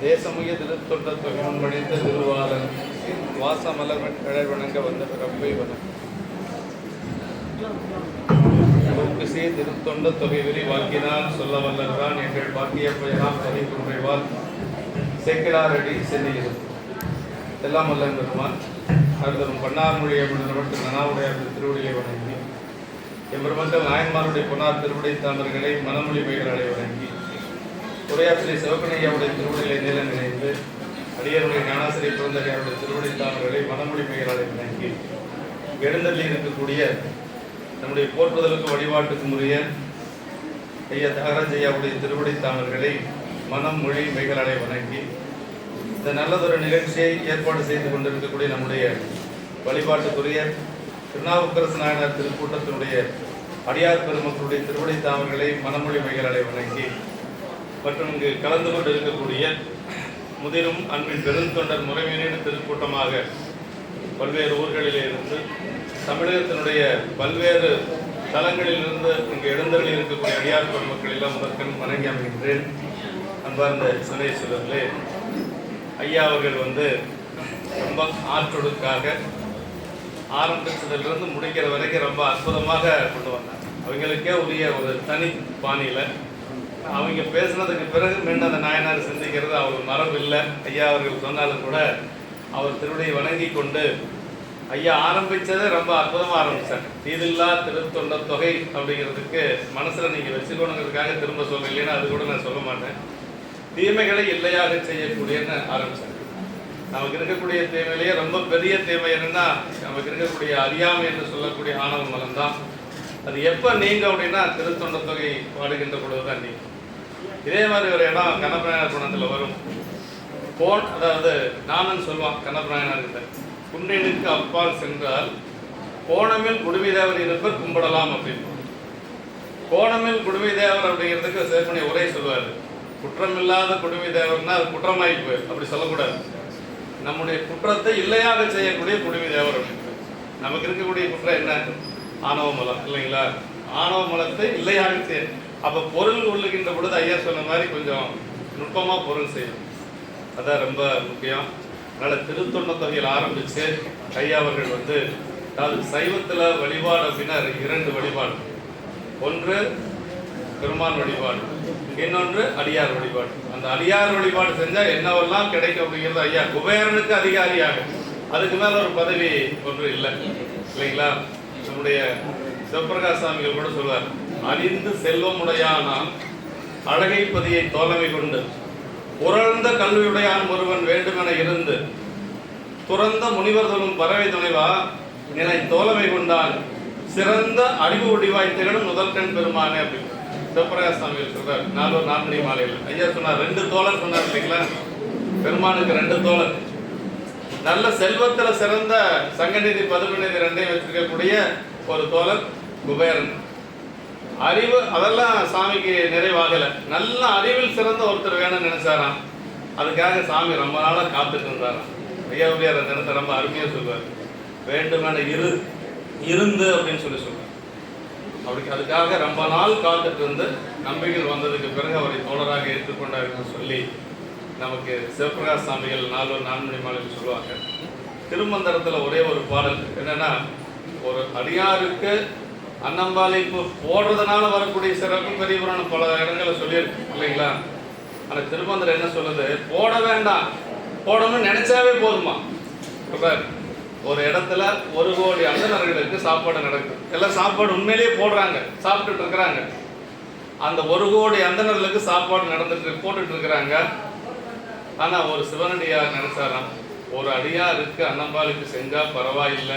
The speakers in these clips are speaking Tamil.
தேசமுய திருத்தொண்ட தொகைமன் பணிந்த திருவாளன் வாசமலர்மன் கிழர் வணங்க வந்த பிறப்பை வணக்கம் திருத்தொண்ட தொகை விரி வாக்கினால் சொல்ல வல்லதான் எங்கள் பாக்கிய பயனால் குறைவால் சேக்கிடாரடி செல்லுகிறது எல்லாம் வல்ல பெருமான் அடுத்தரும் பன்னார் மட்டும் நனாவுடைய திருவடியை வணங்கி எம்பெருமக்கள் நாயன்மாருடைய பொன்னார் திருவிடை தாமர்களை மனமொழி பெயர்களை வணங்கி உரையாற்றிய சிவகணையாவுடைய திருவிடைகளை நீளம் நினைந்து அடியருடைய ஞானாசிரிய பிறந்தகையாருடைய திருவிடை தாமர்களை மனமொழி பெயர்களை வணங்கி எழுந்தள்ளி இருக்கக்கூடிய நம்முடைய போற்றுதலுக்கு வழிபாட்டுக்கு உரிய ஐயா தகராஜையாவுடைய திருவிடை தாமர்களை மனம் மொழி மைகளாலே வணங்கி இந்த நல்லதொரு நிகழ்ச்சியை ஏற்பாடு செய்து கொண்டிருக்கக்கூடிய நம்முடைய வழிபாட்டுக்குரிய திருநாவுக்கரசு நாயனார் திருக்கூட்டத்தினுடைய அடியார் பெருமக்களுடைய திருவிடை தாமர்களை மனமொழி மைகளாலே வணங்கி மற்றும் இங்கு கலந்து கொண்டு இருக்கக்கூடிய முதிரும் அன்பின் பெருந்தொண்டர் முறைமையின திருக்கூட்டமாக பல்வேறு ஊர்களிலே இருந்து தமிழகத்தினுடைய பல்வேறு தலங்களிலிருந்து இங்கு எழுந்தருளி இருக்கக்கூடிய அடியார் பெருமக்கள் எல்லாம் முதற்கண் வணங்கி அமைகின்றேன். அன்பார்ந்த சுனேஸ்வரர்களே ஐயா அவர்கள் வந்து ரொம்ப ஆற்றொடுக்காக ஆரம்பிச்சதுலேருந்து முடிக்கிற வரைக்கும் ரொம்ப அற்புதமாக கொண்டு வந்தாங்க அவங்களுக்கே உரிய ஒரு தனி பாணியில் அவங்க பேசுனதுக்கு பிறகு மீண்டும் அந்த நாயனார் சிந்திக்கிறது அவர் மரபு இல்லை. ஐயா அவர்கள் சொன்னாலும் கூட அவர் திருவிடையை வணங்கி கொண்டு ஐயா ஆரம்பித்ததை ரொம்ப அற்புதமாக ஆரம்பித்தார் தீதில்லா திருத்தொண்ட தொகை அப்படிங்கிறதுக்கு மனசில் நீங்கள் வச்சுக்கணுங்கிறதுக்காக திரும்ப சொல்ல இல்லைன்னா அது கூட நான் சொல்ல மாட்டேன். தீமைகளை இல்லையாக செய்யக்கூடியன்னு ஆரம்பிச்சாங்க நமக்கு இருக்கக்கூடிய தீமையிலேயே ரொம்ப பெரிய தீமை என்னன்னா நமக்கு இருக்கக்கூடிய அறியாமை என்று சொல்லக்கூடிய ஆணவ மலம் தான் அது எப்போ நீங்க அப்படின்னா திருத்தொண்ட தொகை பாடுகின்ற பொழுது தான் நீங்கள் இதே மாதிரி ஒரு இடம் கண்ணப்பிராயணர் குணத்தில் வரும். போன் அதாவது நானன் சொல்லுவான் கண்ணப்பிராயணர்கிட்ட குன்றினுக்கு அப்பால் சென்றால் கோணமில் குடுமிதேவர் இருப்பர் கும்பிடலாம் அப்படின்னு. கோணமில் குடுமி தேவர் அப்படிங்கிறதுக்கு சேர்ப்பனை உரை சொல்லுவார். குற்றமில்லாத குடுமி தேவர்னா அது குற்றமாயிப்பு அப்படி சொல்லக்கூடாது. நம்முடைய குற்றத்தை இல்லையாக செய்யக்கூடிய குடுமி தேவர் அப்படின்னு. நமக்கு இருக்கக்கூடிய குற்றம் என்ன? ஆணவ மலம் இல்லைங்களா? ஆணவ மலத்தை இல்லையாக செய்ய அப்போ பொருள் உள்ளுகின்ற பொழுது ஐயா சொன்ன மாதிரி கொஞ்சம் நுட்பமாக பொருள் செய்யணும். அதான் ரொம்ப முக்கியம். அதனால் திருத்தொண்ட தொகையில் ஆரம்பித்து ஐயா அவர்கள் வந்து அதாவது சைவத்தில் வழிபாடு அப்படின்னா இரண்டு வழிபாடு. ஒன்று பெருமான் வழிபாடு இன்னொன்று அடியார் வழிபாடு. அந்த அடியார் வழிபாடு செஞ்சால் என்னவெல்லாம் கிடைக்கும் அப்படிங்கிறது ஐயா குபேரனுக்கு அதிகாரியாக. அதுக்கு மேலே ஒரு பதவி ஒன்று இல்லை. இல்லைங்களா? நம்முடைய சிவபிரகாஷ் சாமிகள் கூட சொல்வார் அறிந்து செல்வமுடையானால் அழகை பதியை தோழமை கொண்டு உறழ்ந்த கல்வியுடையான் ஒருவன் வேண்டுமென இருந்து துறந்த முனிவர்களும் பறவை துணைவா நினை தோழமை கொண்டான். சிறந்த அறிவு ஒடிவாய் திகழும் முதற்கண் பெருமானே அப்படின்னு சிவபிரகாச சுவாமி சொல்றார் நாலூர் நான்மணி மாலையில். ஐயா சொன்னார் ரெண்டு தோழர் சொன்னார் இல்லைங்களா? பெருமானுக்கு ரெண்டு தோழர். நல்ல செல்வத்தில் சிறந்த சங்கநிதி பதுமநிதி ரெண்டையும் வச்சிருக்கக்கூடிய ஒரு தோழர் குபேரன். அறிவு அதெல்லாம் சாமிக்கு நிறைவாகல. நல்ல அறிவில் சிறந்த ஒருத்தர் வேணும்னு நினைச்சாராம். அதுக்காக சாமி ரொம்ப நாளாக காத்துட்டு இருந்தாராம். ஐயாவுடைய அந்த தினத்தை ரொம்ப அருமையாக சொல்லுவார் வேண்டுமான இரு இருந்து அப்படின்னு சொல்லி சொல்லுவார் அப்படி அதுக்காக ரொம்ப நாள் காத்துட்டு இருந்து நம்பிக்கைகள் வந்ததுக்கு பிறகு அவரை தோழராக ஏற்றுக்கொண்டாருன்னு சொல்லி நமக்கு சிவபிரகாஷ் சாமிகள் நாலு நான்மணி மாலையில் சொல்லுவாங்க. திருமந்திரத்தில் ஒரே ஒரு பாடல் என்னன்னா ஒரு அடியாருக்கு அன்னம்பாலைப்பு போடுறதுனால வரக்கூடிய சிறப்பு பெரியவரான பல இடங்களை சொல்லியிருக்கு இல்லைங்களா? ஆனால் திருமந்திரம் என்ன சொல்லுது? போட வேண்டாம். போடணும்னு நினைச்சாவே போதுமா? இப்ப ஒரு இடத்துல ஒரு கோடி அந்தனர்களுக்கு சாப்பாடு நடக்குது எல்லாம் சாப்பாடு உண்மையிலேயே போடுறாங்க சாப்பிட்டுட்டு இருக்கிறாங்க. அந்த ஒரு கோடி அந்தனர்களுக்கு சாப்பாடு நடந்துட்டு போட்டுட்டு இருக்கிறாங்க. ஆனா ஒரு சிவனடியார் நினைச்சாராம் ஒரு அடியாருக்கு அன்னம்பாளுக்கு செஞ்சா பரவாயில்லை.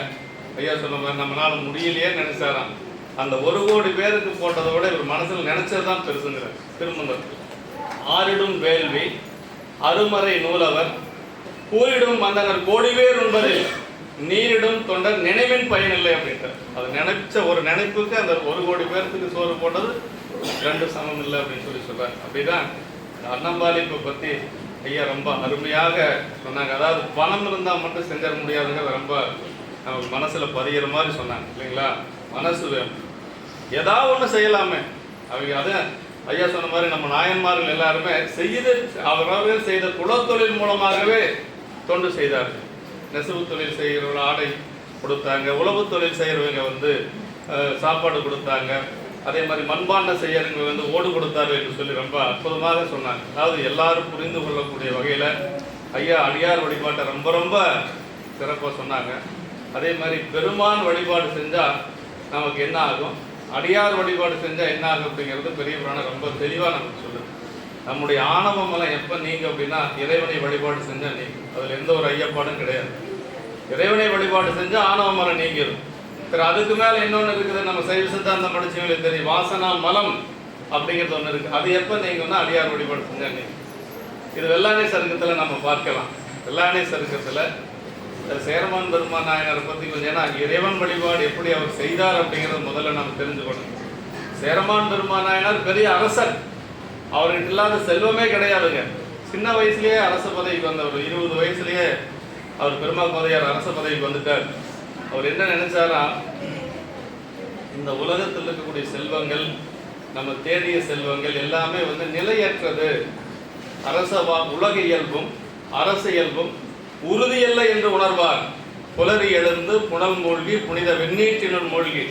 ஐயா சொன்ன மாதிரி நம்மளால முடியலையே நினைச்சாராம். அந்த ஒரு கோடி பேருக்கு போட்டதை விட இவர் மனசுல நினைச்சதுதான் பெருசுங்கிறார். திருமந்தத்தில் ஆறிடும் வேள்வி அருமறை நூலவர் கூறிடும் மந்தனர் கோடி பேர் உண்பதில் நீரிடும் தொண்டர் நினைவின் பயனில்லை அப்படின்றார் அது நினைச்ச ஒரு நினைப்புக்கு அந்த ஒரு கோடி பேர்த்துக்கு சோறு போட்டது ரெண்டு சமம் இல்லை அப்படின்னு சொல்லி சொல்றாரு. அப்படிதான் அன்னம்பாலிப்பை பத்தி ஐயா ரொம்ப அருமையாக சொன்னாங்க. அதாவது பணம் இருந்தால் மட்டும் செஞ்சிட முடியாதுங்கிறத ரொம்ப நம்ம மனசில் பதிகிற மாதிரி சொன்னாங்க இல்லைங்களா? மனசு வேணும் ஏதாவது ஒன்று செய்யலாமே. அவங்க அதை ஐயா சொன்ன மாதிரி நம்ம நாயன்மார்கள் எல்லாருமே செய்து அவரவர்கள் செய்த குலத்தொழில் மூலமாகவே தொண்டு செய்தார்கள். நெசவு தொழில் செய்கிறவங்க ஆடை கொடுத்தாங்க உழவு தொழில் செய்கிறவங்க வந்து சாப்பாடு கொடுத்தாங்க. அதே மாதிரி மண்பாண்டம் செய்யறவங்க வந்து ஓடு கொடுத்தாரு என்று சொல்லி ரொம்ப அற்புதமாக சொன்னாங்க. அதாவது எல்லாரும் புரிந்து கொள்ளக்கூடிய வகையில் ஐயா அடியார் வழிபாட்டை ரொம்ப ரொம்ப சிறப்பாக சொன்னாங்க. அதே மாதிரி பெருமான் வழிபாடு செஞ்சால் நமக்கு என்ன ஆகும்? அடியார் வழிபாடு செஞ்சால் என்ன ஆகும் அப்படிங்கிறது பெரிய புராணம் ரொம்ப தெளிவாக நமக்கு சொல்லுது. நம்முடைய ஆணவ மலம் எப்போ நீங்க அப்படின்னா இறைவனை வழிபாடு செஞ்சால் நீங்கள் அதில் எந்த ஒரு ஐயப்பாடும் கிடையாது. இறைவனை வழிபாடு செஞ்சால் ஆணவ மலம் நீங்கிடும் சரி அதுக்கு மேலே இன்னொன்று இருக்குது. நம்ம சைவ சித்தாந்தம் படிச்சவங்களுக்கு தெரியும். வாசனா மலம் அப்படிங்கிறது ஒன்று இருக்குது அது எப்போ நீங்கன்னா அடியார் வழிபாடு செஞ்சால் நீங்கள் இது வெள்ளாணை சருக்கத்தில் நம்ம பார்க்கலாம். வெள்ளாணை சருக்கத்தில் சேரமான் பெருமான் நாயனாரை பற்றி கொஞ்சம் ஏன்னா இறைவன் வழிபாடு எப்படி அவர் செய்தார் அப்படிங்கிறத முதல்ல நம்ம தெரிஞ்சுக்கணும். சேரமான் பெருமான் நாயனார் பெரிய அரசர் அவர்கிட்ட இல்லாத செல்வமே கிடையாதுங்க. சின்ன வயசுலேயே அரச பதவிக்கு வந்தவர் இருபது வயசுலேயே அவர் பெருமாள் பதவியார் அரச பதவிக்கு வந்துட்டார். அவர் என்ன நினைச்சாரா இந்த உலகத்தில் இருக்கக்கூடிய செல்வங்கள் நம்ம தேடிய செல்வங்கள் எல்லாமே வந்து நிலையற்றது. அரச வா- உலக இயல்பும் அரச இயல்பும் உறுதியல்ல என்று உணர்வார். புலரி எழுந்து புனல் மூழ்கி புனித வெந்நீற்றினுள் மூழ்கி.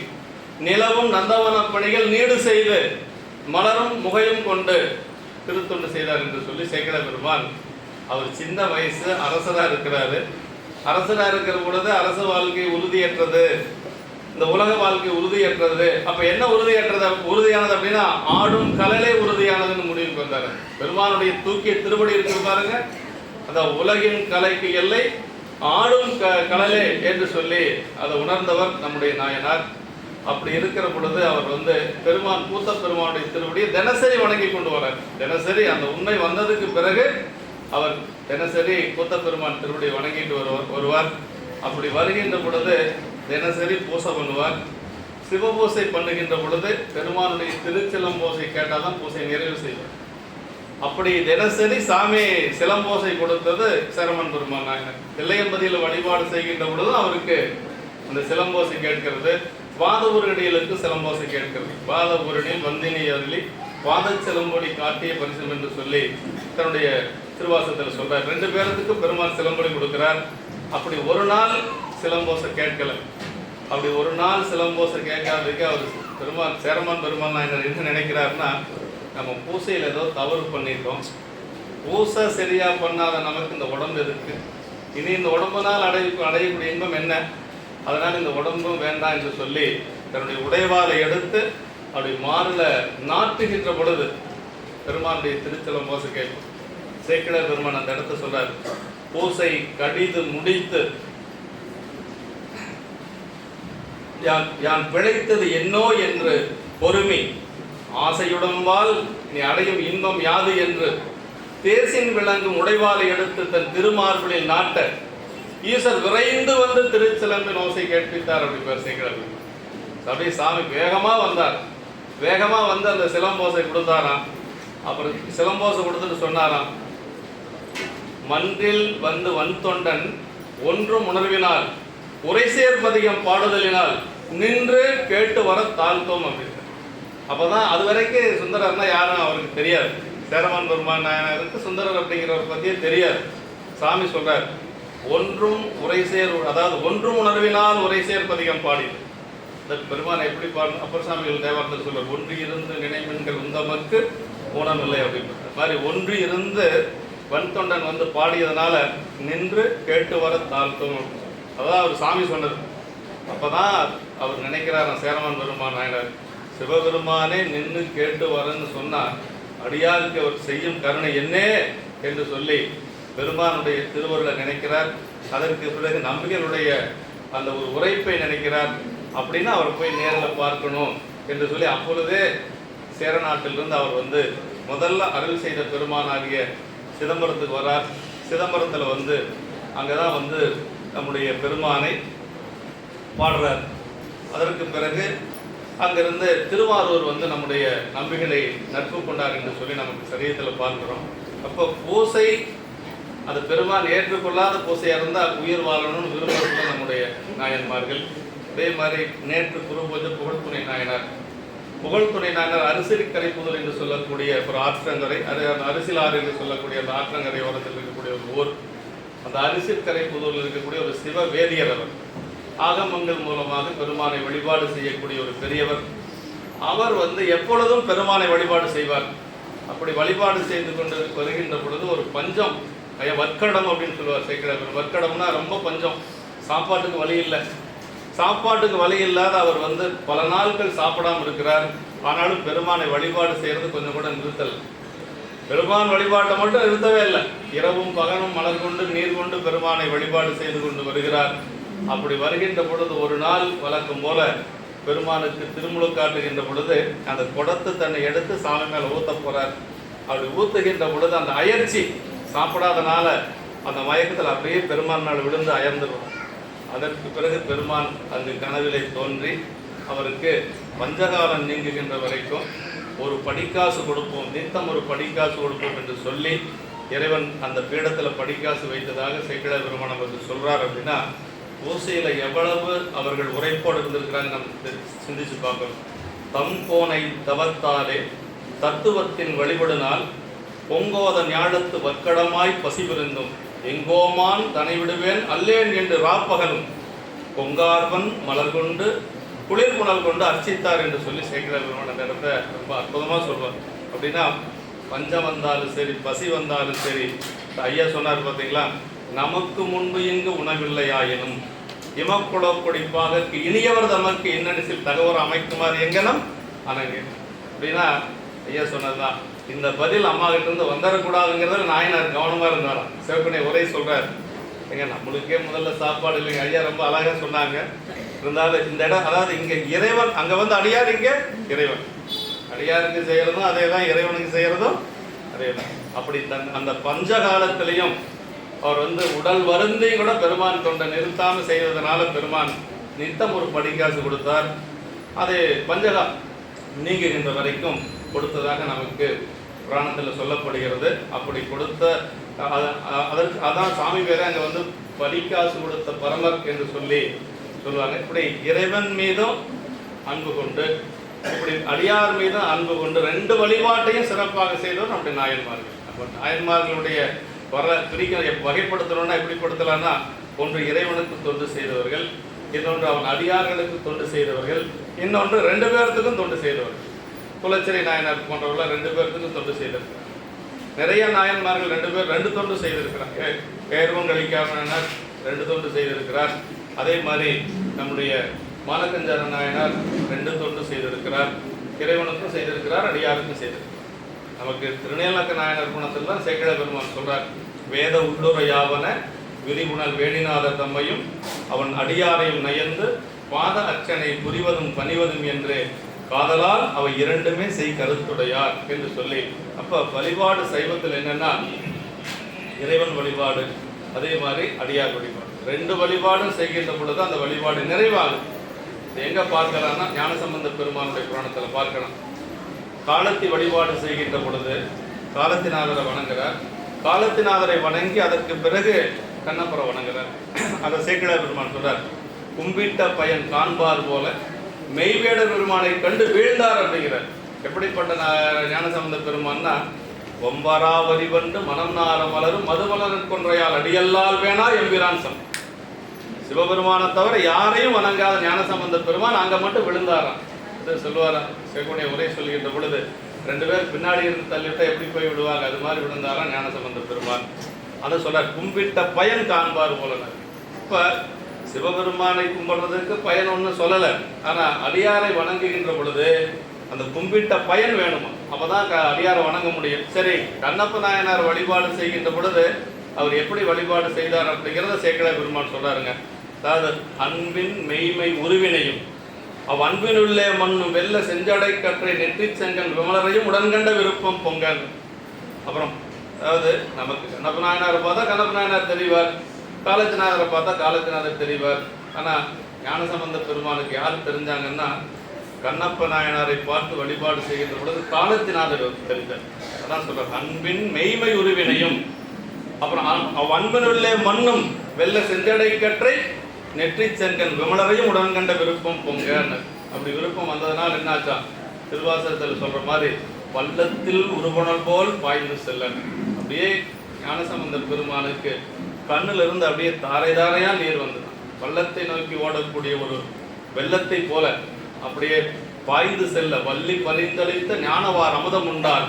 நிலவும் நந்தவன பணிகள் நீடு செய்து மலரும் முகையும் கொண்டு திருத்தொண்டு செய்தார் என்று சொல்லி சேகர பெருமான் அவர் சின்ன வயசு அரசராக இருக்கிறாரு. அரசராக இருக்கிற பொழுது அரசு வாழ்க்கை உறுதியற்றது. இந்த உலக வாழ்க்கை உறுதியற்றது. அப்ப என்ன உறுதியற்றது? உறுதியானது அப்படின்னா ஆடும் கலலே உறுதியானதுன்னு முடிவுக்கு வந்தாரு. பெருமானுடைய தூக்கிய திருப்படி இருக்கு பாருங்க. அந்த உலகின் கலைக்கு எல்லை ஆடும் க கலலே என்று சொல்லி அதை உணர்ந்தவர் நம்முடைய நாயனார். அப்படி இருக்கிற பொழுது அவர் வந்து பெருமான் பூத்த பெருமானுடைய திருவடியை தினசரி வணங்கி கொண்டு வரார். தினசரி அந்த உண்மை வந்ததுக்கு பிறகு அவர் தினசரி கூத்த பெருமான் திருவடியை வணங்கிட்டு வருவார் வருவார். அப்படி வருகின்ற பொழுது தினசரி பூசை பண்ணுவார். சிவபூசை பண்ணுகின்ற பொழுது பெருமானுடைய திருச்சிலம்பூசை கேட்டால் தான் பூசை நிறைவு செய்வார். அப்படி தினசரி சாமி சிலம்போசை கொடுத்தது சரமன் பெருமான் நாயனர் வழிபாடு செய்கின்ற பொழுது அவருக்கு அந்த சிலம்போசை கேட்கிறது. வாத சிலம்போசை கேட்கிறது. வாத வந்தினி அருளி வாத சிலம்பொடி காட்டிய பரிசம் என்று சொல்லி தன்னுடைய திருவாசத்தில் சொல்றார். ரெண்டு பேர்த்துக்கு பெருமாள் சிலம்பொடி கொடுக்கிறார். அப்படி ஒரு நாள் சிலம்போசை கேட்கல. அப்படி ஒரு நாள் சிலம்போசை கேட்காததுக்கு அவர் பெருமாள் சேரமான் பெருமாள் நாயனர் என்ன நினைக்கிறாருன்னா நம்ம பூசையில் ஏதோ தவறு பண்ணிட்டோம். பூசை சரியா பண்ணாத நமக்கு இந்த உடம்பு இருக்குது இனி இந்த உடம்புனால் அடைய அடையக்கூடிய இன்பம் என்ன? அதனால் இந்த உடம்பும் வேண்டாம் என்று சொல்லி தன்னுடைய உடைவாளை எடுத்து அப்படி மாறில் நாட்டுகின்ற பொழுது பெருமானுடைய திருச்சலம் போச கேட்கும். சேக்கிழார் பெருமான் அந்த இடத்த சொல்றார். பூசை கடிது முடித்து யான் யான் பிழைத்தது என்னோ என்று பொறுமை. ஆசையுடம்பால் நீ அடையும் இன்பம் யாது என்று தேசின் விளங்கும் உடைவாளை எடுத்து தன் திருமார்பிளில் நாட்ட ஈசர் விரைந்து வந்து திருச்சிலம்பின் ஓசை கேட்பித்தார் அப்படி பேர் சேக்கிழார் அப்படியே சாமி வேகமா வந்தார். வேகமா வந்து அந்த சிலம்போசை கொடுத்தாராம். அப்புறம் சிலம்போசை கொடுத்துட்டு சொன்னாராம் மன்றில் வந்து வன் தொண்டன் ஒன்றும் உணர்வினால் உரை பதிகம் பாடுதலினால் நின்று கேட்டு வர தாழ்த்தோம் அப்படின்னு அப்பதான் அது வரைக்கும் சுந்தரர்னா யாரும் அவருக்கு தெரியாது. சேரமான் பெருமான் நாயனருக்கு சுந்தரர் அப்படிங்கிறவர் பற்றியே தெரியாது. சாமி சொல்றார் ஒன்றும் உரைசேர் அதாவது ஒன்றும் உணர்வினால் உரைசேர் பதிகம் பாடி இந்த பெருமான் எப்படி பாடணும் அப்பர் சாமிகள் தேவாரத்தில் சொல்றார் ஒன்று இருந்து நினைமென்கள் உந்தமக்கு ஊனமில்லை அப்படின்னு மாதிரி ஒன்று இருந்து வன் தொண்டன் வந்து பாடியதுனால நின்று கேட்டு வர தாழ்த்தும் அதான் அவர் சாமி சொன்னது அப்பதான் அவர் நினைக்கிறார் சேரமான் பெருமான் நாயனர். சிவபெருமானே நின்று கேட்டு வரன்னு சொன்னார். அடியாருக்கு அவர் செய்யும் கருணை என்னே என்று சொல்லி பெருமானுடைய திருவருளை நினைக்கிறார். அதற்கு பிறகு நம்பிகளுடைய அந்த ஒரு உரைப்பை நினைக்கிறார். அப்படின்னா அவர் போய் நேரில் பார்க்கணும் என்று சொல்லி அப்பொழுதே சேரநாட்டிலிருந்து அவர் வந்து முதல்ல அருள் செய்த பெருமானாகிய சிதம்பரத்துக்கு வரார். சிதம்பரத்தில் வந்து அங்கே தான் வந்து நம்முடைய பெருமானை பாடுறார். அதற்கு பிறகு அங்கிருந்து திருவாரூர் வந்து நம்முடைய நம்பிகளை நட்பு கொண்டார் என்று சொல்லி நமக்கு சரீரத்தில் பார்க்கிறோம் அப்போ பூசை அது பெருமான் ஏற்றுக்கொள்ளாத பூசையாக இருந்தால் உயிர் வாழணும்னு விரும்புகிறது நம்முடைய நாயன்மார்கள். அதே மாதிரி நேற்று குரு பூஜை புகழ்துணை நாயனார். புகழ்துணை நாயனார் அரிசிக்கரை கரைப்புதல் என்று சொல்லக்கூடிய ஒரு ஆற்றங்கரை அது அந்த அரிசிலாறு என்று சொல்லக்கூடிய அந்த ஆற்றங்கரை ஓரத்தில் இருக்கக்கூடிய ஒரு ஊர். அந்த அரிசிக்கரை புதூரில் இருக்கக்கூடிய ஒரு சிவ வேதியர் அவர். ஆகமங்கள் மூலமாக பெருமானை வழிபாடு செய்யக்கூடிய ஒரு பெரியவர். அவர் வந்து எப்பொழுதும் பெருமானை வழிபாடு செய்வார். அப்படி வழிபாடு செய்து கொண்டு வருகின்ற பொழுது ஒரு பஞ்சம் ஐயா வர்க்கடம் அப்படின்னு சொல்லுவார் சேக்கிழவர். வர்க்கடம்னா ரொம்ப பஞ்சம். சாப்பாட்டுக்கு வழி இல்லை. சாப்பாட்டுக்கு வழி இல்லாத அவர் வந்து பல நாட்கள் சாப்பிடாமல் இருக்கிறார். ஆனாலும் பெருமானை வழிபாடு செய்கிறது கொஞ்சம் கூட நிறுத்தல். பெருமான் வழிபாட்டை மட்டும் நிறுத்தவே இல்லை. இரவும் பகலும் மலர் கொண்டு நீர் கொண்டு பெருமானை வழிபாடு செய்து கொண்டு வருகிறார். அப்படி வருகின்ற பொழுது ஒரு நாள் வழக்கம் போல பெருமானுக்கு திருமுழு காட்டுகின்ற பொழுது அந்த குடத்தை தன்னை எடுத்து சாமி மேல ஊத்த போறார். அப்படி ஊத்துகின்ற பொழுது அந்த அயற்சி சாப்பிடாதனால அந்த மயக்கத்தில் அப்படியே பெருமான் நாள் விழுந்து அயர்ந்துடும் அதற்கு பிறகு பெருமான் அங்கு கனவிலே தோன்றி அவருக்கு பஞ்சகாலம் நீங்குகின்ற வரைக்கும் ஒரு படிக்காசு கொடுப்போம் நித்தம் ஒரு படிக்காசு கொடுப்போம் என்று சொல்லி இறைவன் அந்த பீடத்தில் படிக்காசு வைத்ததாக சேக்கிழ பெருமான் அவர்கள் சொல்றார் அப்படின்னா ஓசையில் எவ்வளவு அவர்கள் உரைப்போடு இருந்திருக்கிறாங்க நம்ம சிந்திச்சு பார்க்கணும். தம் கோனை தவத்தாலே தத்துவத்தின் வழிபடுனால் பொங்கோத ஞாழத்து வக்கடமாய் பசிபிருந்தும். எங்கோமான் தனை விடுவேன் அல்லேன் என்று ராப்பகலும் பொங்கார்வன் மலர் கொண்டு குளிர் புனல் கொண்டு அர்ச்சித்தார் என்று சொல்லி சேகர பெருமான் அந்த இடத்த ரொம்ப அற்புதமாக சொல்வார். அப்படின்னா பஞ்சம் வந்தாலும் சரி பசி வந்தாலும் சரி ஐயா சொன்னார் பார்த்தீங்களா? நமக்கு முன்பு இங்கு உணவில்லையாயினும் இமக்குள குடிப்பாக இனியவர் தமக்கு இன்னடிசில் தகவல் அமைக்குமாறு எங்கனம்? அணங்கு. அப்படின்னா ஐயா சொன்னதுதான் இந்த பதில் அம்மா கிட்ட இருந்து வந்துடக்கூடாதுங்கிறதுல நாயனார் கவனமா இருந்தாராம். சிவப்பினை உரை சொல்றார். ஏங்க நம்மளுக்கே முதல்ல சாப்பாடு இல்லைங்க. ஐயா ரொம்ப அழகா சொன்னாங்க. இருந்தாலும் இந்த இடம் அதாவது இங்க இறைவன் அங்க வந்து அடியார் இங்க இறைவன். அடியாருக்கு செய்யறதும் அதே தான் இறைவனுக்கு செய்யறதும் அதே தான் அப்படி தன் அந்த பஞ்ச காலத்திலையும் அவர் வந்து உடல் வருந்தையும் கூட பெருமான் தொண்டை நிறுத்தாம செய்ததுனால பெருமான் நித்தம் ஒரு படிக்காசு கொடுத்தார். அது பஞ்சகம் நீங்குகின்ற வரைக்கும் கொடுத்ததாக நமக்கு புராணத்தில் சொல்லப்படுகிறது. அப்படி கொடுத்த அதற்கு அதான் சாமி பேரை அங்கே வந்து படிக்காசு கொடுத்த பரமர் என்று சொல்லி சொல்லுவாங்க. இப்படி இறைவன் மீதும் அன்பு கொண்டு இப்படி அடியார் மீதும் அன்பு கொண்டு ரெண்டு வழிபாட்டையும் சிறப்பாக செய்தவர் நம்முடைய நாயன்மார்கள். அப்போ நாயன்மார்களுடைய வர பிரிக்க வகைப்படுத்தணும்னா எப்படி படுத்தலாம்னா ஒன்று இறைவனுக்கு தொண்டு செய்தவர்கள் இன்னொன்று அவன் அடியார்களுக்கு தொண்டு செய்தவர்கள் இன்னொன்று ரெண்டு பேர்த்துக்கும் தொண்டு செய்தவர்கள். குலச்சிறை நாயனார் போன்றவர்கள் ரெண்டு பேர்த்துக்கும் தொண்டு செய்திருக்கிறார் நிறைய நாயன்மார்கள் ரெண்டு பேர் ரெண்டு தொண்டு செய்திருக்கிறாங்க. பேர்வம் கழிக்காமனார் ரெண்டு தொண்டு செய்திருக்கிறார். அதே மாதிரி நம்முடைய மாலக்கஞ்சார நாயனார் ரெண்டு தொண்டு செய்திருக்கிறார். இறைவனுக்கும் செய்திருக்கிறார் அடியாருக்கும் செய்திருக்கிறார். நமக்கு திருநேலக்க நாயனர் குணத்தில் தான் சேக்கிழ பெருமான் சொல்றார் வேத உள்ளுரையாவன விரிவுணர் வேணிநாதர் தம்மையும் அவன் அடியாரையும் நயந்து பாத அர்ச்சனை புரிவதும் பணிவதும் என்று காதலால் அவை இரண்டுமே செய் கருத்துடையார் என்று சொல்லி அப்ப வழிபாடு சைவத்தில் என்னன்னா இறைவன் வழிபாடு அதே மாதிரி அடியார் வழிபாடு. ரெண்டு வழிபாடும் செய்கின்ற பொழுது அந்த வழிபாடு நிறைவாகும் எங்கே எங்க பார்க்கலாம்னா ஞானசம்பந்த பெருமானுடைய புராணத்தில் பார்க்கலாம். காலத்தி வழிபாடு செய்கின்ற பொழுது காலத்தினாதரை வணங்குறார் காலத்தினாதரை வணங்கி அதற்கு பிறகு கண்ணப்புறம் வணங்குறார் அதை சேக்கிழ பெருமான் சொல்றார். கும்பிட்ட பயன் காண்பார் போல மெய்வேடர் பெருமானை கண்டு வீழ்ந்தார் அப்படிங்கிறார். எப்படிப்பட்ட ஞானசம்பந்த பெருமான்னா ஒம்பரா வரிவண்டு மனம் நார மலரும் மதுமலர் கொன்றையால் அடியல்லால் வேணா எம்பிரான் சம். சிவபெருமானை தவிர யாரையும் வணங்காத ஞானசம்பந்த பெருமான் அங்க மட்டும் விழுந்தாராம். இது சொல்லுவாராம் சேகுடைய உரை சொல்கின்ற பொழுது ரெண்டு பேர் பின்னாடி இருந்து தள்ளிவிட்டா எப்படி போய் விடுவாங்க? அது மாதிரி விழுந்தாராம் ஞானசம்பந்த பெருமான். அதை சொல்றார். கும்பிட்ட பயன் காண்பார் போலனர் இப்ப சிவபெருமானை கும்பிடுறதுக்கு பயன் ஒன்றும் சொல்லலை. ஆனா அடியாரை வணங்குகின்ற பொழுது அந்த கும்பிட்ட பயன் வேணுமா? அப்பதான் க- அடியாரை வணங்க முடியும். சரி கண்ணப்ப நாயனார் வழிபாடு செய்கின்ற பொழுது அவர் எப்படி வழிபாடு செய்தார் அப்படிங்கிறத சேக்கடா பெருமான் சொல்றாருங்க. அதாவது அன்பின் மெய்மை உருவினையும் அவ்வன்பினுள்ளே மண்ணும் வெல்ல செஞ்சடை கற்றை நெற்றி செங்கன் விமலரையும் உடன்கண்ட விருப்பம் பொங்கல். அப்புறம் அதாவது நமக்கு கண்ணப்ப நாயனாரை பார்த்தா கண்ணப்ப நாயனார் தெரிவார் காலத்திநாதரை பார்த்தா காலத்திநாதர் தெரிவார் ஆனா ஞானசம்பந்த பெருமானுக்கு யார் தெரிஞ்சாங்கன்னா கண்ணப்ப நாயனாரை பார்த்து வழிபாடு செய்கின்ற பொழுது காலத்திநாதர் தெரிந்தார். அதான் சொல்றார் அன்பின் மெய்மை உருவினையும். அப்புறம் அன்- அவ் அன்பினுள்ளே மண்ணும் வெல்ல செஞ்சடை கற்றை நெற்றி செங்கன் விமலரையும் உடன் கண்ட விருப்பம் பொங்க அப்படி விருப்பம் வந்ததுனால் என்னாச்சா? திருவாசகத்தில் சொல்ற மாதிரி பள்ளத்தில் உருவனல் போல் பாய்ந்து செல்லன். அப்படியே ஞானசம்பந்தர் பெருமானுக்கு கண்ணுல இருந்து அப்படியே தாரை தாரையா நீர் வந்தது. பள்ளத்தை நோக்கி ஓடக்கூடிய ஒரு வெள்ளத்தை போல அப்படியே பாய்ந்து செல்ல வள்ளி பரிந்தளித்த ஞானவார் அமுதம் உண்டார்.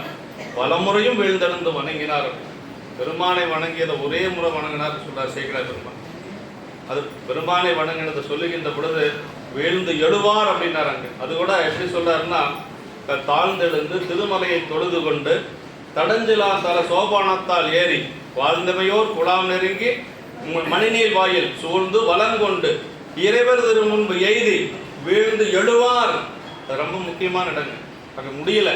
பலமுறையும் வீழ்ந்தெழுந்து வணங்கினார். பெருமானை வணங்கியதை ஒரே முறை வணங்கினார் சொல்றார் சேகரா பெருமான். அது பெருமானை வணங்கினதை சொல்லுகின்ற பொழுது வீழ்ந்து எழுவார் அப்படின்னாராங்க அது கூட எப்படி சொல்றாருன்னா தாழ்ந்தெழுந்து திருமலையை தொழுது கொண்டு தடஞ்சிலா தல சோபானத்தால் ஏறி வாழ்ந்தமையோர் குழாம் நெருங்கி உங்கள் மணிநீர் வாயில் சூழ்ந்து வளங்கொண்டு இறைவர் திரு முன்பு எய்தி வீழ்ந்து எழுவார். ரொம்ப முக்கியமான இடங்க. அங்கே முடியல.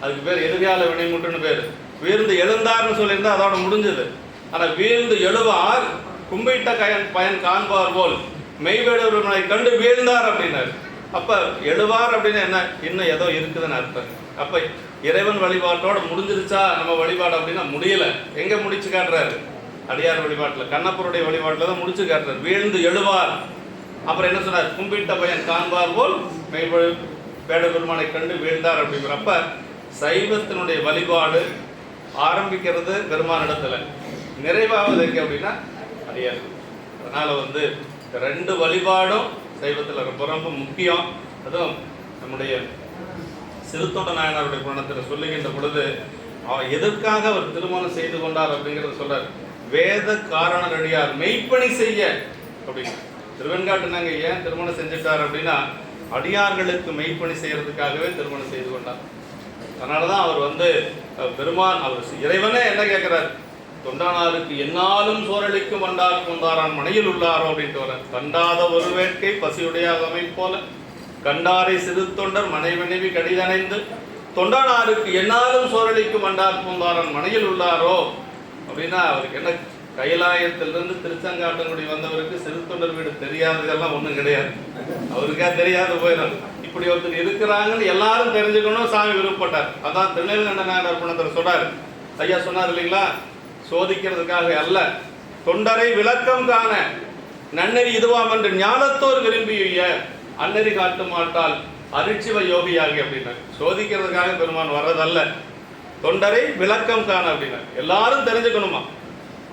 அதுக்கு பேர் எதிர்கால வினைமுட்டுன்னு பேர். வீழ்ந்து எழுந்தார்னு சொல்லியிருந்தா அதோட முடிஞ்சது. ஆனால் வீழ்ந்து எழுவார் கும்பிட்ட கயன் பயன் காண்பார் போல். மெய்வேடவர்களை கண்டு வீழ்ந்தார் அப்படின்னாரு. அப்போ எழுவார் அப்படின்னா என்ன? இன்னும் ஏதோ இருக்குதுன்னு அர்த்தம். அப்போ இறைவன் வழிபாட்டோட முடிஞ்சிருச்சா? நம்ம வழிபாடு அப்படின்னா முடியல. எங்கே முடிச்சு காட்டுறாரு? அடியார் வழிபாட்டில் கண்ணப்பருடைய வழிபாட்டில் தான் முடிச்சு காட்டுறாரு. வீழ்ந்து எழுவார். அப்புறம் என்ன சொன்னார்? கும்பிட்ட பையன் காண்பார் போல் மெய்வழி வேட பெருமானை கண்டு வீழ்ந்தார் அப்படிங்கிறப்ப சைவத்தினுடைய வழிபாடு ஆரம்பிக்கிறது பெருமானிடத்தில். நிறைவாவது எங்கே அப்படின்னா அடியார் அதனால் வந்து இந்த ரெண்டு வழிபாடும் சைவத்தில் ரொம்ப ரொம்ப முக்கியம். அதுவும் நம்முடைய சிறுத்தொண்ட நாயனாருடைய புராணத்தில் சொல்லுகின்ற பொழுது அவர் எதற்காக அவர் திருமணம் செய்து கொண்டார் அப்படிங்கிறத சொல்றார். வேத காரணரடியார் மெய்ப்பணி செய்ய அப்படின்னு. திருவெண்காட்டு நாங்கள் ஏன் திருமணம் செஞ்சுட்டார் அப்படின்னா அடியார்களுக்கு மெய்ப்பணி செய்யறதுக்காகவே திருமணம் செய்து கொண்டார். அதனாலதான் அவர் வந்து பெருமான் அவர் இறைவனே என்ன கேட்கிறார் தொண்டானாருக்கு என்னாலும் சோரளிக்கும் வண்டார் கொண்டாரான் மனையில் உள்ளாரோ அப்படின்ட்டு வர கண்டாத ஒரு வேட்கை பசியுடைய போல. கண்டாரை சிறு தொண்டர் மனைவினைவி கடிதணைந்து தொண்டானாருக்கு என்னாலும் சோரளிக்கும் வண்டார் பூந்தாரன் மனையில் உள்ளாரோ? அப்படின்னா அவருக்கு என்ன கைலாயத்திலிருந்து திருச்செங்காட்டங்குடி வந்தவருக்கு சிறு தொண்டர் வீடு தெரியாததெல்லாம் ஒன்றும் கிடையாது. அவருக்கே தெரியாது போயிடும். இப்படி ஒருத்தர் இருக்கிறாங்கன்னு எல்லாரும் தெரிஞ்சுக்கணும் சாமி விருப்பப்பட்டார். அதான் திருநெல்வேலி பணத்தில் சொல்றாரு ஐயா சொன்னார் இல்லைங்களா? சோதிக்கிறதுக்காக அல்ல. தொண்டரை விளக்கம் காண. நன்னெறி இதுவாம் என்று ஞானத்தோர் விரும்பிய அன்னறி காட்டு மாட்டால் அரிச்சிவ யோகியாகி அப்படின்னா சோதிக்கிறதுக்காக பெருமான் வர்றதல்ல. தொண்டரை விளக்கம் காண அப்படின்னா எல்லாரும் தெரிஞ்சுக்கணுமா?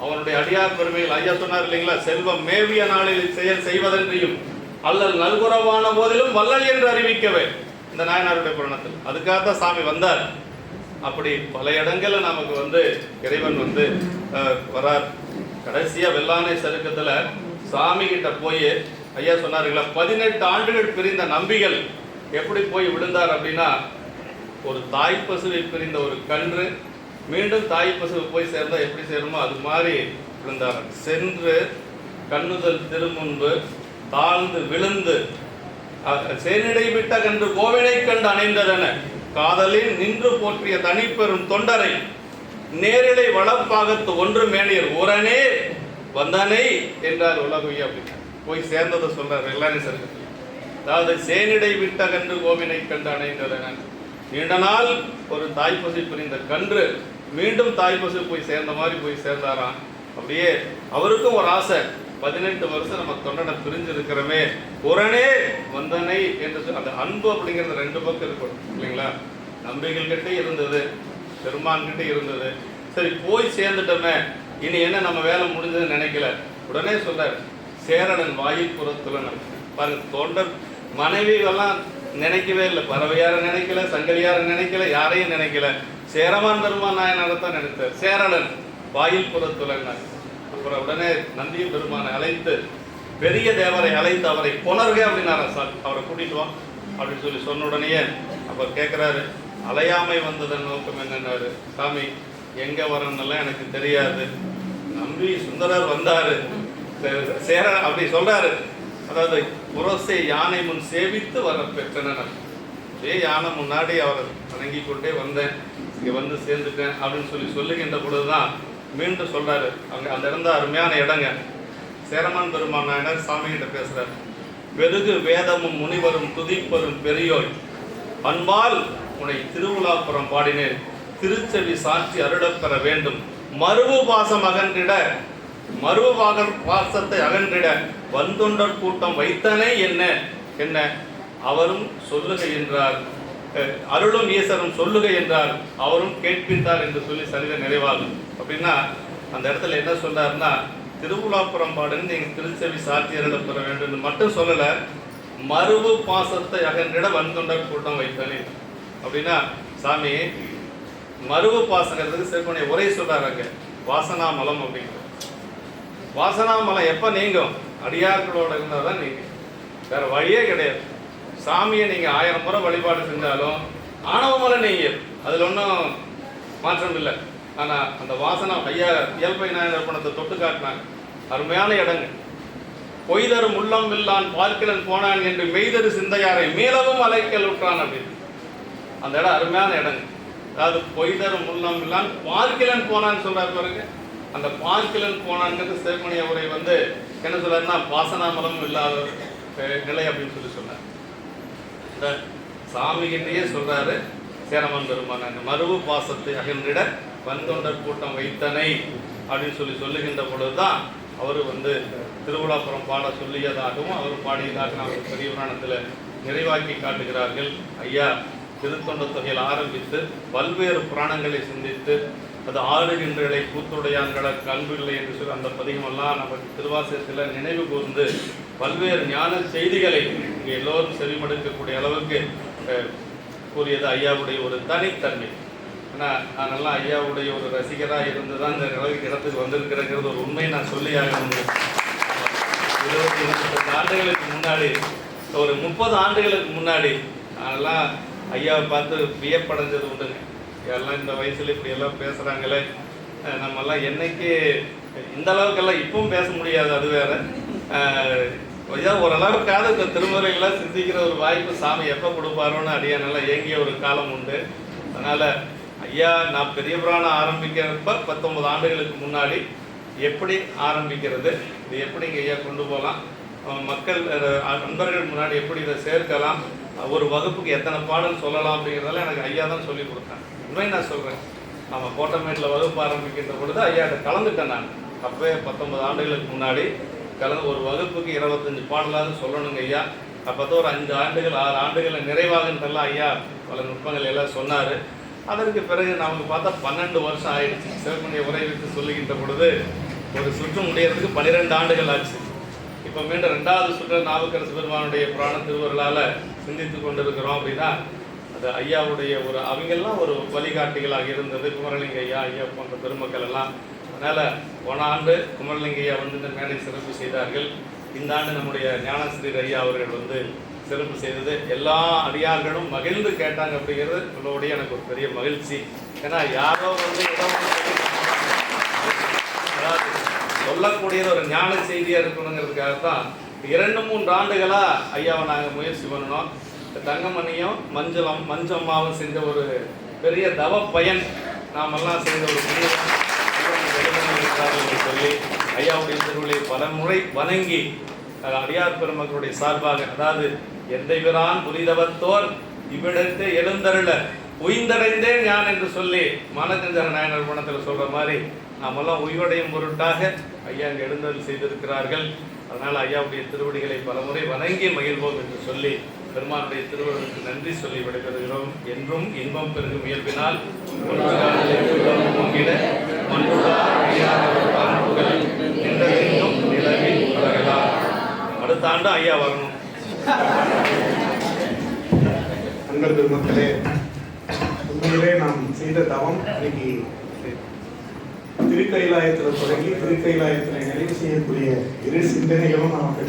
அவனுடைய அடியார் பெருமைகள் ஐயா சொன்னார் இல்லைங்களா? செல்வம் மேவிய நாளில் செயல் செய்வதன்றியும் அல்லல் நல்குறவான போதிலும் வல்லல் என்று அறிவிக்கவே. இந்த நாயனாருடைய புராணத்தில் அதுக்காகத்தான் சாமி வந்தார். அப்படி பல இடங்களில் நமக்கு வந்து இறைவன் வந்து வரார். கடைசியாக வெள்ளானை சருக்கத்தில் சாமி கிட்ட போய் ஐயா சொன்னாருங்களா பதினெட்டு ஆண்டுகள் பிரிந்த நம்பிகள் எப்படி போய் விழுந்தார் அப்படின்னா ஒரு தாய் பசுவை பிரிந்த ஒரு கன்று மீண்டும் தாய் பசுவை போய் சேர்ந்தா எப்படி சேருமோ அது மாதிரி விழுந்தார். சென்று கண்ணுதல் திருமுன்பு தாழ்ந்து விழுந்து சேனிடை விட்ட கன்று கோவிலை கண்டு அணைந்ததென. காதலில் நின்று போற்றிய தனிப்பெரும் தொண்டரை நேரிலை வளப்பாகத்து ஒன்று மேனியர் உரனே வந்தானே என்றார் உலகுய அப்படின்னு. போய் சேர்ந்ததை சொல்றார் எல்லாரும் சரி அதாவது சேனிடை விட்ட கன்று கோவினை கண்டானே அணைந்ததென நீண்ட நாள் ஒரு தாய்ப்பசு புரிந்த கன்று மீண்டும் தாய்ப்பசு போய் சேர்ந்த மாதிரி போய் சேர்ந்தாராம். அப்படியே அவருக்கும் ஒரு ஆசை. பதினெட்டு வருஷம் நம்ம தொண்டனை பிரிஞ்சு இருக்கிறோமே உடனே வந்தனை என்று சொல்~ அந்த அன்பு அப்படிங்கிறது ரெண்டு பக்கம் இருக்கும் இல்லைங்களா? நம்பிகள் கிட்ட இருந்தது பெருமான் கிட்ட இருந்தது. சரி போய் சேர்ந்துட்டோமே. இனி என்ன நம்ம வேலை முடிஞ்சதுன்னு நினைக்கல. உடனே சொல்றாரு சேரணன் வாயில் பாருங்க தொண்டர் மனைவிகள்லாம் நினைக்கவே இல்லை. பறவையார நினைக்கல சங்கலியார நினைக்கல யாரையும் நினைக்கல. சேரமான் பெருமான் நாயனாரை தான் நினைத்தார். சேரணன் வாயில் புறத்துலன் உடனே நந்தியும் பெருமானை அழைத்து பெரிய தேவரை அழைத்து அவரை புணர்க அப்படின்னாரா சார். அவரை கூட்டிட்டு வா அப்படின்னு சொல்லி சொன்ன உடனேயே அவர் கேட்குறாரு அலையாமை வந்ததன் நோக்கம் என்னன்னாரு? சாமி எங்கே வரணும்னெல்லாம் எனக்கு தெரியாது. நம்பி சுந்தரர் வந்தார். சேர அப்படி சொல்கிறாரு அதாவது புரசை யானை முன் சேவித்து வர பெற்றனர். அதே யானை முன்னாடி அவர் வணங்கி கொண்டே வந்தேன். இங்கே வந்து சேர்ந்துட்டேன் அப்படின்னு சொல்லி சொல்லுகின்ற பொழுதுதான் மீண்டும் சொல்றாரு. அங்க அந்த இடம் அருமையான இடங்க. சேரமான் பெருமான் நாயனர் சாமி கிட்ட பேசுறாரு. வெறுகு வேதமும் முனிவரும் துதிப்பரும் பெரியோய் அன்பால் உன்னை திருவிழாப்புறம் பாடினேன். திருச்செவி சாட்சி அருளப்பெற வேண்டும். மருவு பாசம் அகன்றிட மருவு பாக பாசத்தை அகன்றிட வந்துண்டர் கூட்டம் வைத்தனே என்ன? என்ன? அவரும் சொல்லுகின்றார் அருளும் ஈசரும் சொல்லுக என்றார் அவரும் கேட்பித்தார் என்று சொல்லி சரித நிறைவாகும் அப்படின்னா அந்த இடத்துல என்ன சொன்னார்னா திருவுலாப்புறம் பாடுன்னு நீங்கள் திருச்செவி சாத்தியரிடம் பெற வேண்டும் மட்டும் சொல்லலை மறுவு பாசத்தை அகன்றிட வந்தொண்டர் கூட்டம் வைத்தனே. அப்படின்னா சாமி மறுவு பாசங்கிறதுக்கு சிறுமனை உரை சொல்றாங்க வாசனாமலம் அப்படிங்கிறது வாசனாமலம் எப்போ நீங்கும்? அடியார்களோட இருந்தால் தான் நீங்க வேற வழியே கிடையாது. சாமியை நீங்கள் ஆயிரம் முறை வழிபாடு செஞ்சாலும் ஆணவமலை நீங்கள் அதில் ஒன்றும் மாற்றம் இல்லை. ஆனால் அந்த வாசனா ஐயா இயல்பை நாயனர் பணத்தை தொட்டு காட்டினாங்க அருமையான இடங்க. பொய்தரும் உள்ளம் இல்லான் பார்க்கிறன் போனான் என்று மெய்தரு சிந்தையாரை மீளவும் அலைக்கல் உற்றான் அப்படின்னு. அந்த இடம் அருமையான இடங்க. அதாவது பொய்தரும் உள்ளம் வில்லான் பார்க்கிறன் போனான்னு சொல்றாரு பாருங்க. அந்த பார்க்கிறன் போனான்ங்கிறது சேர்மணி அவரை வந்து என்ன சொல்றாருன்னா வாசனாமலம் இல்லாத நிலை அப்படின்னு சொல்லி சொன்னார் இந்த சாமிகிட்டயே சொல்றாரு சேரமன் பெருமான் அந்த மறுவு பாசத்தை அகன்றிட வந்தொண்டர் கூட்டம் வைத்தனை அப்படின்னு சொல்லி சொல்லுகின்ற பொழுதுதான் அவர் வந்து திருவிழாபுரம் பாட சொல்லியதாகவும் அவர் பாடியதாக அவர் பெரிய புராணத்தில் நிறைவாக்கி காட்டுகிறார்கள். ஐயா திருத்தொண்ட தொகையில் ஆரம்பித்து பல்வேறு புராணங்களை சிந்தித்து அது ஆடுகின்றலை கூத்துடையான்கள கல்வில்லை என்று சொல்லி அந்த பதிகமெல்லாம் நமக்கு திருவாசகத்தில் நினைவு கூர்ந்து பல்வேறு ஞான செய்திகளை இங்கே எல்லோரும் செவிமடுக்கக்கூடிய அளவுக்கு கூறியது ஐயாவுடைய ஒரு தனித்தன்மை. ஆனால் நானெல்லாம் ஐயாவுடைய ஒரு ரசிகராக இருந்து தான் இந்த அளவுக்கு இடத்துக்கு வந்திருக்கிறேங்கிறது ஒரு உண்மையை நான் சொல்லி ஆகணும் இருபத்தி இருபத்தஞ்சு ஆண்டுகளுக்கு முன்னாடி ஒரு முப்பது ஆண்டுகளுக்கு முன்னாடி அதெல்லாம் ஐயாவை பார்த்து வியப்படைஞ்சது உண்டுங்க. எல்லாம் இந்த வயசுல இப்படி எல்லாம் பேசுகிறாங்களே நம்மெல்லாம் என்னைக்கு இந்த அளவுக்கெல்லாம் இப்பவும் பேச முடியாது அது வேறு. ஐயா ஓரளவுக்காவது இந்த திருமுறைகளாக சிந்திக்கிற ஒரு வாய்ப்பு சாமி எப்போ கொடுப்பாரோன்னு அடியா நல்லா ஏங்கிய ஒரு காலம் உண்டு. அதனால் ஐயா நான் பெரிய புராணம் ஆரம்பிக்கிறப்ப பத்தொன்பது ஆண்டுகளுக்கு முன்னாடி எப்படி ஆரம்பிக்கிறது இது எப்படி இங்கே ஐயா கொண்டு போகலாம் மக்கள் நண்பர்கள் முன்னாடி எப்படி இதை சேர்க்கலாம் ஒரு வகுப்புக்கு எத்தனை பாடல் சொல்லலாம் அப்படிங்கிறதால எனக்கு ஐயா தான் சொல்லி கொடுத்தேன் உண்மையை நான் சொல்கிறேன் நம்ம கோட்டமேட்டில் வகுப்பு ஆரம்பிக்கின்ற பொழுது ஐயா கலந்துட்டேன் நான். அப்போ பத்தொன்பது ஆண்டுகளுக்கு முன்னாடி கலந்து ஒரு வகுப்புக்கு இருபத்தஞ்சு பாடலாவது சொல்லணுங்க ஐயா. அப்போ தான் ஒரு அஞ்சு ஆண்டுகள் ஆறு ஆண்டுகளில் நிறைவாகுன்றெல்லாம் ஐயா பல நுட்பங்கள் எல்லாம் சொன்னார். அதற்கு பிறகு நமக்கு பார்த்தா பன்னெண்டு வருஷம் ஆயிடுச்சு. சிவகுண்டிய உரை வைத்து சொல்லுகின்ற பொழுது ஒரு சுற்று முடியறதுக்கு பன்னிரெண்டு ஆண்டுகள் ஆச்சு. இப்போ மீண்டும் ரெண்டாவது சுற்று நாவுக்கரசு பெருமானுடைய புராண திருவருளால் சிந்தித்து கொண்டிருக்கிறோம் அப்படின்னா அது ஐயாவுடைய ஒரு அவங்கெல்லாம் ஒரு வழிகாட்டிகளாக இருந்தது. குமரலிங்க ஐயா ஐயா போன்ற பெருமக்கள் எல்லாம் அதனால் போன ஆண்டு குமரலிங்கையா வந்து இந்த மேடை சிறப்பு செய்தார்கள். இந்த ஆண்டு நம்முடைய ஞானஸ்ரீர் ஐயா அவர்கள் வந்து சிறப்பு செய்தது. எல்லா அடியார்களும் மகிழ்ந்து கேட்டாங்க அப்படிங்கிறது உங்களுடைய எனக்கு ஒரு பெரிய மகிழ்ச்சி. ஏன்னா யாரோ வந்து அதாவது சொல்லக்கூடியது ஒரு ஞான செய்தியாக இருக்கணுங்கிறதுக்காக தான் இரண்டு மூன்று ஆண்டுகளாக ஐயாவை நாங்கள் முயற்சி பண்ணணும் இந்த தங்கமணியும் மஞ்சளம் மஞ்சம்மாவும் செஞ்ச ஒரு பெரிய தவ பயன் நாமெல்லாம் செய்த ஒரு என்று சொல்லி ஐயாவுடைய திருவிழை பல முறை வணங்கி அடியார் பெருமக்களுடைய சார்பாக அதாவது எந்தை பிரான் புரிதவத்தோர் இவ்விடத்தை எழுந்தருள உயிர்ந்தடைந்தேன் ஞான் என்று சொல்லி மானச்சந்திர நாயனர் பணத்தில் சொல்ற மாதிரி நாமெல்லாம் உயிரடையும் பொருட்டாக ஐயா இங்கே எழுந்தருள் செய்திருக்கிறார்கள். அதனால் ஐயாவுடைய திருவடிகளை பலமுறை வணங்கி மகிழ்வோம் என்று சொல்லி பெருமானுடைய திருவருளுக்கு நன்றி சொல்லி விடைபெறுகிறோம் என்றும் இன்பம் பெருகும் இயல்பினால் அடுத்த ஆண்டு ஐயா வரணும். அன்பர் பெருமக்களே உண்மையிலே நாம் செய்த தவம் இன்னைக்கு திருக்கைலாயத்தில் தொடங்கி திருக்கைலாயத்தில் நிறைவு செய்யக்கூடிய இரு சிந்தனைகளும் நமக்கு